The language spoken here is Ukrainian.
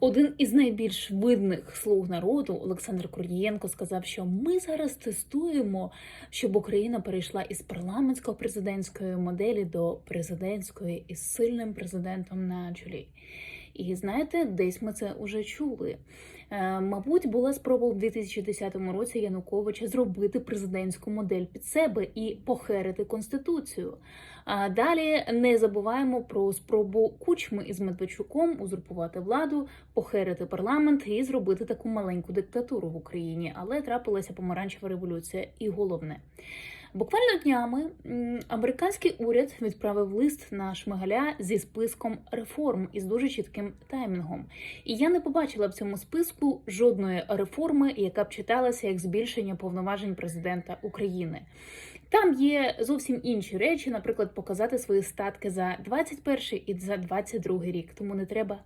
Один із найбільш видних слуг народу Олександр Корнієнко сказав, що ми зараз тестуємо, щоб Україна перейшла із парламентсько-президентської моделі до президентської із сильним президентом на чолі. І знаєте, десь ми це вже чули. Е, мабуть, була спроба у 2010 році Януковича зробити президентську модель під себе і похерити конституцію. А далі не забуваємо про спробу кучми із Медведчуком узурпувати владу, похерити парламент і зробити таку маленьку диктатуру в Україні. Але трапилася помаранчева революція. І головне. Буквально днями американський уряд відправив лист на Шмигаля зі списком реформ із дуже чітким таймінгом. І я не побачила в цьому списку жодної реформи, яка б читалася як збільшення повноважень президента України. Там є зовсім інші речі, наприклад, показати свої статки за 21 і за 22 рік. Тому не треба